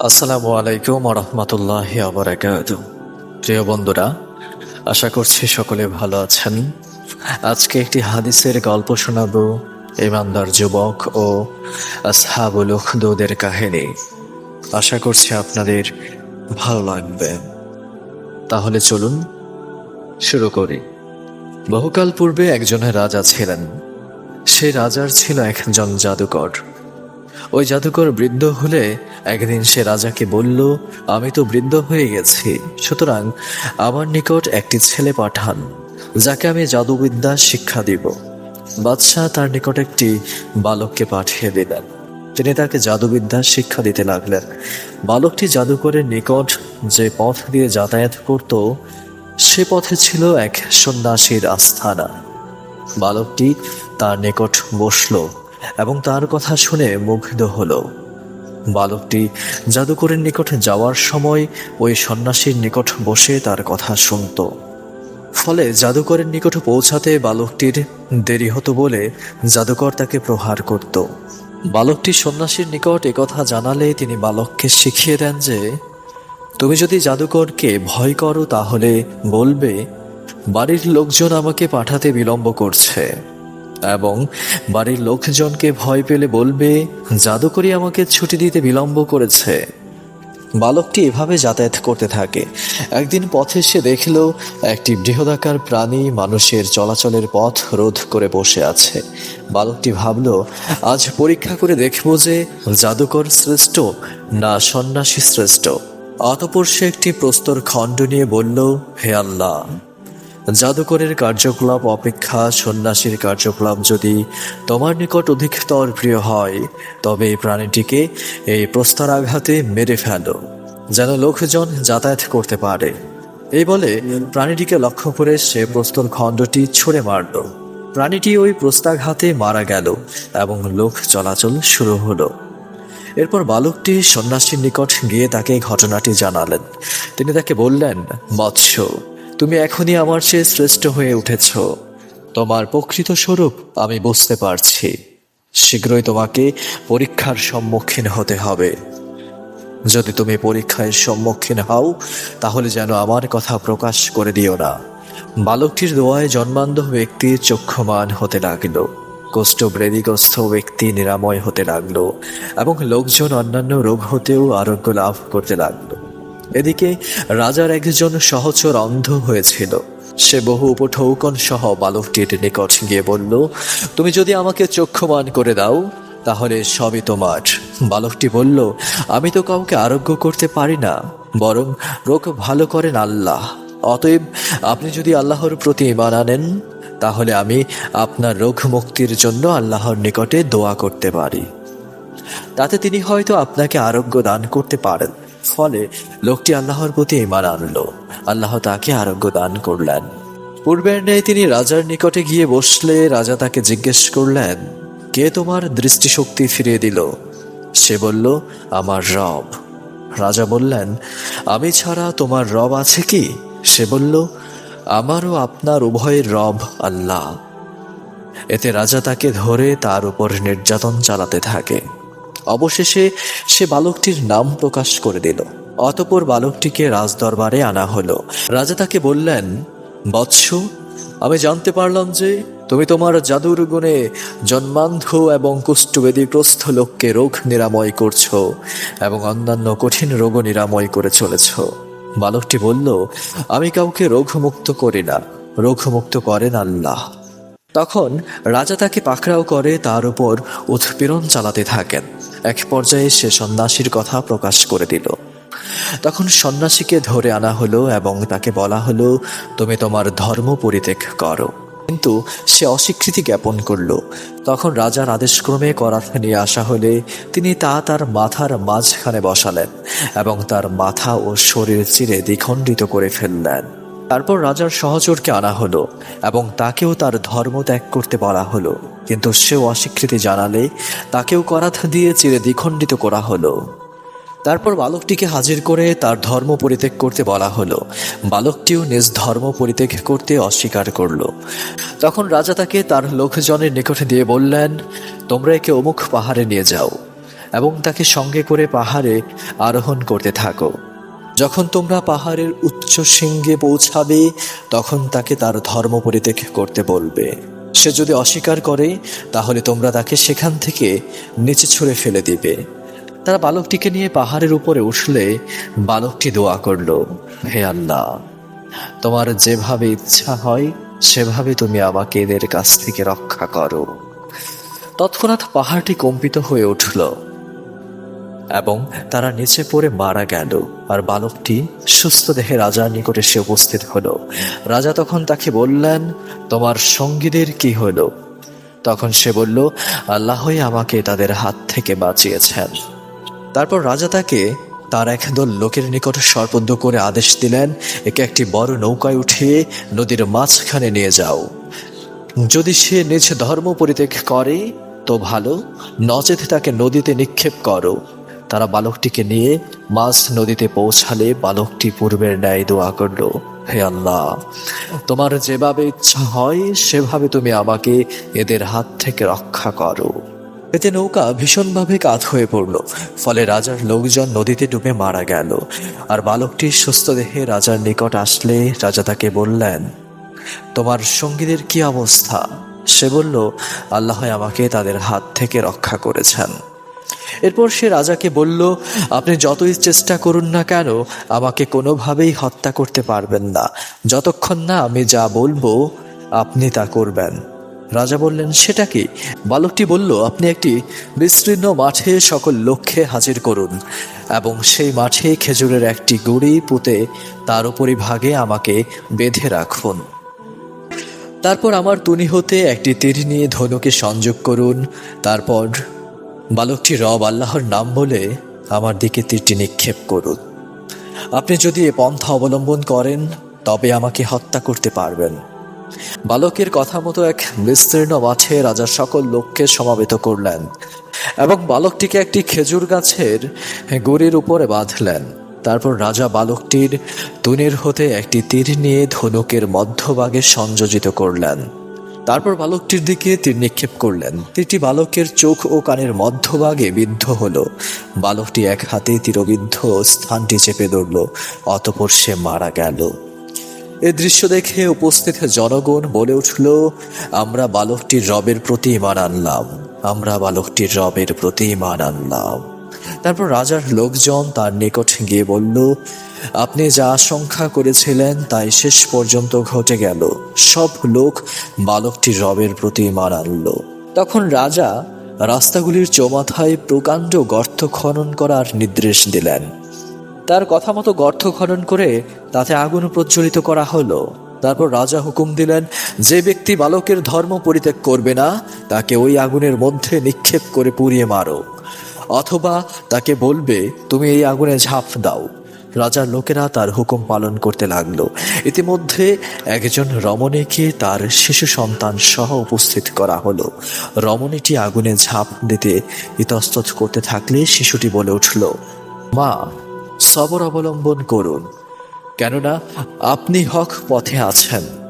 আসসালামু আলাইকুম রহমতুল্লাহ আবরাকাত প্রিয় বন্ধুরা, আশা করছি সকলে ভালো আছেন। আজকে একটি হাদিসের গল্প শোনাবো ইমানদার যুবক ও আসহাবুল উখদুদের কাহিনী। আশা করছি আপনাদের ভালো লাগবে। তাহলে চলুন শুরু করি। বহুকাল পূর্বে একজনের রাজা ছিলেন। সে রাজার ছিল একজন জাদুকর। ওই জাদুকর বৃদ্ধ হলে একদিন সে রাজাকে বলল, আমি তো বৃদ্ধ হয়ে গেছি। সুতরাং আমার নিকট একটি ছেলে পাঠান, যাকে আমি জাদুবিদ্যা শিক্ষা দিব। বাদশাহ তার নিকট একটি বালককে পাঠিয়ে দিলেন। তিনি তাকে জাদুবিদ্যা শিক্ষা দিতে লাগলেন। বালকটি জাদুকরের নিকট যে পথ দিয়ে যাতায়াত করত, সে পথে ছিল এক সন্ন্যাসীর আস্থানা। বালকটি তার নিকট বসল। এবং তার কথা শুনে মুগ্ধ হলো। বালকটি জাদুকরের নিকট যাওয়ার সময় ওই সন্ন্যাসীর নিকট বসে তার কথা শুনত। ফলে জাদুকরের নিকট পৌঁছাতে বালকটির দেরি হতো বলে জাদুকর তাকে প্রহার করত। বালকটি সন্ন্যাসীর নিকট একথা জানালে তিনি বালককে শিখিয়ে দেন যে, তুমি যদি জাদুকরকে ভয় করো তাহলে বলবে, বাড়ির লোকজন আমাকে পাঠাতে বিলম্ব করছে। এবং বাড়ির লোকজনকে ভয় পেলে বলবে, জাদুকরি আমাকে ছুটি দিতে বিলম্ব করেছে। বালকটি এভাবে যাতায়াত করতে থাকে। একদিন পথে সে দেখল, একটি বৃহদাকার প্রাণী মানুষের চলাচলের পথ রোধ করে বসে আছে। বালকটি ভাবল, আজ পরীক্ষা করে দেখব যে জাদুকর শ্রেষ্ঠ না সন্ন্যাসী শ্রেষ্ঠ। অতপর সে একটি প্রস্তর খণ্ড নিয়ে বলল, হে আল্লাহ জাদুকরের কার্যকলাপ, অপেক্ষা, সন্ন্যাসীর কার্যকলাপ যদি তোমার নিকট অধিকতর প্রিয় হয়, তবে এই প্রাণীটিকে এই প্রস্তরাঘাতে মেরে ফেলো, যেন লোকজন যাতায়াত করতে পারে। এই বলে প্রাণীটিকে লক্ষ্য করে সে প্রস্তর খণ্ডটি ছুঁড়ে মারল। প্রাণীটি ওই প্রস্তাঘাতে মারা গেল এবং লোক চলাচল শুরু হলো। এরপর বালকটি সন্ন্যাসীর নিকট গিয়ে তাকে ঘটনাটি জানালেন। তিনি তাকে বললেন, মৎস্য তুমি এখনই আমার চেয়ে শ্রেষ্ঠ হয়ে উঠেছ। তোমার প্রকৃত স্বরূপ আমি বুঝতে পারছি। শীঘ্রই তোমাকে পরীক্ষার সম্মুখীন হতে হবে। যদি তুমি পরীক্ষায় সম্মুখীন হও, তাহলে যেন আমার কথা প্রকাশ করে দিও না। বালকটির দোয়ায় জন্মান্ধ ব্যক্তি চক্ষুমান হতে লাগল। কোষ্ঠব্রেদিগ্রস্ত ব্যক্তি নিরাময় হতে লাগল এবং লোকজন অন্যান্য রোগ হতেও আরোগ্য লাভ করতে লাগল। এদিকে রাজার একজন সহচর অন্ধ হয়েছিল। সে বহু উপঠৌকন সহ বালকটির নিকট গিয়ে বলল, তুমি যদি আমাকে চক্ষুমান করে দাও, তাহলে সবই তোমার। বালকটি বলল, আমি তো কাউকে আরোগ্য করতে পারি না, বরং রোগ ভালো করেন আল্লাহ। অতএব আপনি যদি আল্লাহর প্রতি ইমান আনেন, তাহলে আমি আপনার রোগ মুক্তির জন্য আল্লাহর নিকটে দোয়া করতে পারি। তাতে তিনি হয়তো আপনাকে আরোগ্য দান করতে পারেন। ফলে লোকটি আল্লাহর প্রতি ইমান আনলো। আল্লাহ তাকে আরোগ্য দান করলেন। পূর্বের ন্যায় তিনি রাজার নিকটে গিয়ে বসলে রাজা তাকে জিজ্ঞেস করলেন, কে তোমার দৃষ্টিশক্তি ফিরিয়ে দিল? সে বলল, আমার রব। রাজা বললেন, আমি ছাড়া তোমার রব আছে কি? সে বলল, আমারও আপনার উভয়ের রব আল্লাহ। এতে রাজা তাকে ধরে তার উপর নির্যাতন চালাতে থাকে। অবশেষে সে বালকটির নাম প্রকাশ করে দিল। অতপর বালকটিকে রাজদরবারে আনা হলো। রাজা তাকে বললেন, বৎস, আমি জানতে পারলাম যে তুমি তোমার জাদুর গুণে জন্মান্ধ এবং কুষ্ঠবেদীগ্রস্ত লোককে রোগ নিরাময় করছ এবং অন্যান্য কঠিন রোগ নিরাময় করে চলেছ। বালকটি বলল, আমি কাউকে রোগমুক্ত করি না। রোগমুক্ত করেন আল্লাহ। তখন রাজা তাকে পাকড়াও করে তার উপর উৎপীড়ন চালাতে থাকেন। এক পর্যায়ে সে সন্ন্যাসীর কথা প্রকাশ করে দিল। তখন সন্ন্যাসীকে ধরে আনা হলো এবং তাকে বলা হলো, তুমি তোমার ধর্ম পরিত্যাগ করো। কিন্তু সে অস্বীকৃতি জ্ঞাপন করল। তখন রাজার আদেশক্রমে করাত নিয়ে আসা হলে তিনি তা তার মাথার মাঝখানে বসালেন এবং তার মাথা ও শরীর চিরে দ্বিখণ্ডিত করে ফেললেন। তারপর রাজার সহচরকে আনা হলো এবং তাকেও তার ধর্ম ত্যাগ করতে বলা হলো। কিন্তু সেও অস্বীকৃতি জানালে তাকেও করাত দিয়ে চিরে দ্বিখণ্ডিত করা হলো। তারপর বালকটিকে হাজির করে তার ধর্ম পরিত্যাগ করতে বলা হলো। বালকটিও নিজ ধর্ম পরিত্যাগ করতে অস্বীকার করল। তখন রাজা তাকে তার লোকজনের নিকটে দিয়ে বললেন, তোমরা একে অমুক পাহাড়ে নিয়ে যাও এবং তাকে সঙ্গে করে পাহাড়ে আরোহণ করতে থাকো। যখন তোমরা পাহাড়ের উচ্চ শৃঙ্গে পৌঁছাবে, তখন তাকে তার ধর্ম পরিত্যাগ করতে বলবে। সে যদি অস্বীকার করে, তাহলে তোমরা তাকে সেখান থেকে নিচে ছুঁড়ে ফেলে দিবে। তারা বালকটিকে নিয়ে পাহাড়ের উপরে উঠলে বালকটি দোয়া করল, হে আল্লাহ, তোমার যেভাবে ইচ্ছা হয়, সেভাবে তুমি আমাকে এদের কাছ থেকে রক্ষা করো। তৎক্ষণাৎ পাহাড়টি কম্পিত হয়ে উঠল এবং তারা নিচে পড়ে মারা গেল। আর বালকটি সুস্থ দেহে রাজার নিকটে সে উপস্থিত হলো। রাজা তখন তাকে বললেন, তোমার সঙ্গীদের কি হলো? তখন সে বলল, আল্লাহই আমাকে তাদের হাত থেকে বাঁচিয়েছেন। তারপর রাজা তাকে তার একদল লোকের নিকট সর্বদ্ধ করে আদেশ দিলেন, একে একটি বড় নৌকায় উঠিয়ে নদীর মাঝখানে নিয়ে যাও। যদি সে নিজ ধর্ম পরিত্যাগ করে, তো ভালো। নচেত তাকে নদীতে নিক্ষেপ করো। তারা বালকটিকে নিয়ে মাছ নদীতে পৌঁছালে বালকটি পূর্বের ন্যায় দোয়া করল, হে আল্লাহ, তোমার যেভাবে ইচ্ছা হয়, সেভাবে তুমি আমাকে এদের হাত থেকে রক্ষা করো। এতে নৌকা ভীষণভাবে কাত হয়ে পড়ল, ফলে রাজার লোকজন নদীতে ডুবে মারা গেল, আর বালকটি সুস্থ দেহে রাজার নিকট আসলে রাজা তাকে বললেন, তোমার সঙ্গীদের কি অবস্থা? সে বলল, আল্লাহ আমাকে তাদের হাত থেকে রক্ষা করেছেন। এরপর সে রাজাকে বলল, আপনি যতই চেষ্টা করুন না কেন, আমাকে কোনোভাবেই হত্যা করতে পারবেন না। যতক্ষণ না আমি যা বলব, আপনি তা করবেন। রাজা বললেন, সেটা কি? বালকটি বলল, আপনি একটি বিস্তীর্ণ মাঠে সকল লক্ষ্যে হাজির করুন এবং সেই মাঠে খেজুরের একটি গুড়ি পুঁতে তার উপরিভাগে আমাকে বেঁধে রাখুন। তারপর আমার তুনি হতে একটি তীর নিয়ে ধনুকে সংযোগ করুন। তারপর বালকটি রব আল্লাহর নাম বলে আমার দিকে তীরটি নিক্ষেপ করুন। আপনি যদি এ পন্থা অবলম্বন করেন, তবে আমাকে হত্যা করতে পারবেন। বালকের কথা মতো এক বিস্তীর্ণ মাঠে রাজা সকল লোককে সমাবেত করলেন এবং বালকটিকে একটি খেজুর গাছের গড়ির উপরে বাঁধলেন। তারপর রাজা বালকটির তুনির হতে একটি তীর নিয়ে ধনুকের মধ্যভাগে সংযোজিত করলেন। তারপর বালকটির দিকে তীর নিক্ষেপ করলেন। তীরটি বালকের চোখ ও কানের মধ্যভাগে বিদ্ধ হলো। বালকটি এক হাতে তীরবিদ্ধ স্থানটি চেপে ধরল, অতপর সে মারা গেল। এ দৃশ্য দেখে উপস্থিত জনগণ বলে উঠল, আমরা বালকটির রবের প্রতি ইমান আনলাম। আমরা বালকটির রবের প্রতি ইমান আনলাম। তারপর রাজার লোকজন তার নিকট গিয়ে বলল আপনি যা আশঙ্কা করেছিলেন তাই শেষ পর্যন্ত ঘটে গেল। সব লোক বালকটি রবের প্রতি ইমান আনল। তখন রাজা রাস্তাগুলির চৌমাথায় প্রকাণ্ড গর্ত খনন করার নির্দেশ দিলেন। তার কথা মতো গর্ত খনন করে তাতে আগুন প্রজ্বলিত করা হলো। তারপর রাজা হুকুম দিলেন, যে ব্যক্তি বালকের ধর্ম পরিত্যাগ করবে না, তাকে ওই আগুনের মধ্যে নিক্ষেপ করে পুড়িয়ে মারো। অথবা তাকে বলবে, তুমি এই আগুনে ঝাঁপ দাও। রাজার লোকেরা তার হুকুম পালন করতে লাগল। ইতিমধ্যে একজন রমণীকে তার শিশু সন্তান সহ উপস্থিত করা হলো। রমণীটি আগুনে ঝাঁপ দিতে ইতস্তত করতে থাকলে শিশুটি বলে উঠল, মা, সবর অবলম্বন করুন। কেননা আপনি হক পথে আছেন।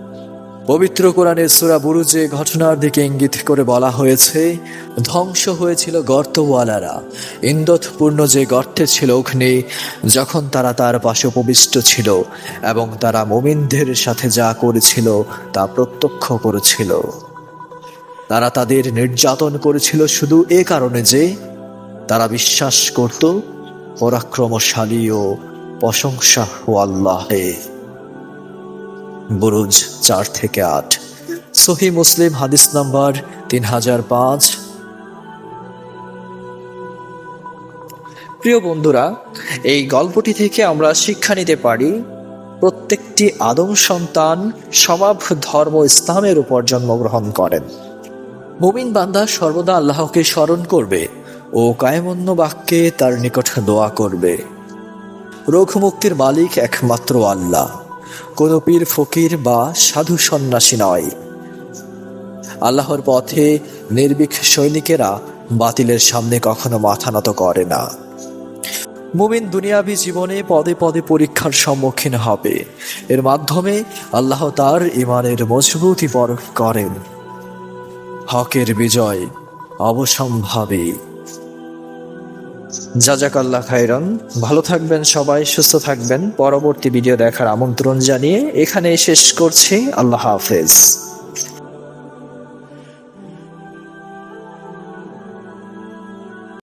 পবিত্র কোরআনের সুরা বুরুজে ঘটনার দিকে ইঙ্গিত করে বলা হয়েছে, ধ্বংস হয়েছিল গর্তওয়ালারা। ইন্দতপূর্ণ যে গর্তে ছিল অগ্নি, যখন তারা তার পাশে উপবিষ্ট ছিল এবং তারা মোমিনদের সাথে যা করেছিল তা প্রত্যক্ষ করেছিল। তারা তাদের নির্যাতন করেছিল শুধু এ কারণে যে, তারা বিশ্বাস করত পরাক্রমশালী ও প্রশংসা আল্লাহে। বুরুজ চার থেকে আট। সহি মুসলিম হাদিস নাম্বার তিন হাজার পাঁচ। প্রিয় বন্ধুরা, এই গল্পটি থেকে আমরা শিক্ষা নিতে পারি, প্রত্যেকটি আদম সন্তান স্বভাব, ধর্ম, ইসলামের উপর জন্মগ্রহণ করেন। মুমিন বান্দা সর্বদা আল্লাহকে স্মরণ করবে ও কায়মন্য বাক্যে তার নিকট দোয়া করবে। রোগ মুক্তির মালিক একমাত্র আল্লাহ। কোনো পীর, ফকির বা সাধু সন্ন্যাসী নয়। আল্লাহর পথে নির্ভীক সৈনিকেরা বাতিলের সামনে কখনো মাথা নত করে না। মুমিন দুনিয়াবি জীবনে পদে পদে পরীক্ষার সম্মুখীন হবে। এর মাধ্যমে আল্লাহ তার ইমানের মজবুতি পরখ করেন। হকের বিজয় অবসম্ভাবী। জাজাকাল্লাহ খাইরন ভালো থাকবেন সবাই, সুস্থ থাকবেন। পরবর্তী ভিডিও দেখার আমন্ত্রণ জানিয়ে এখানে শেষ করছি। আল্লাহ হাফেজ।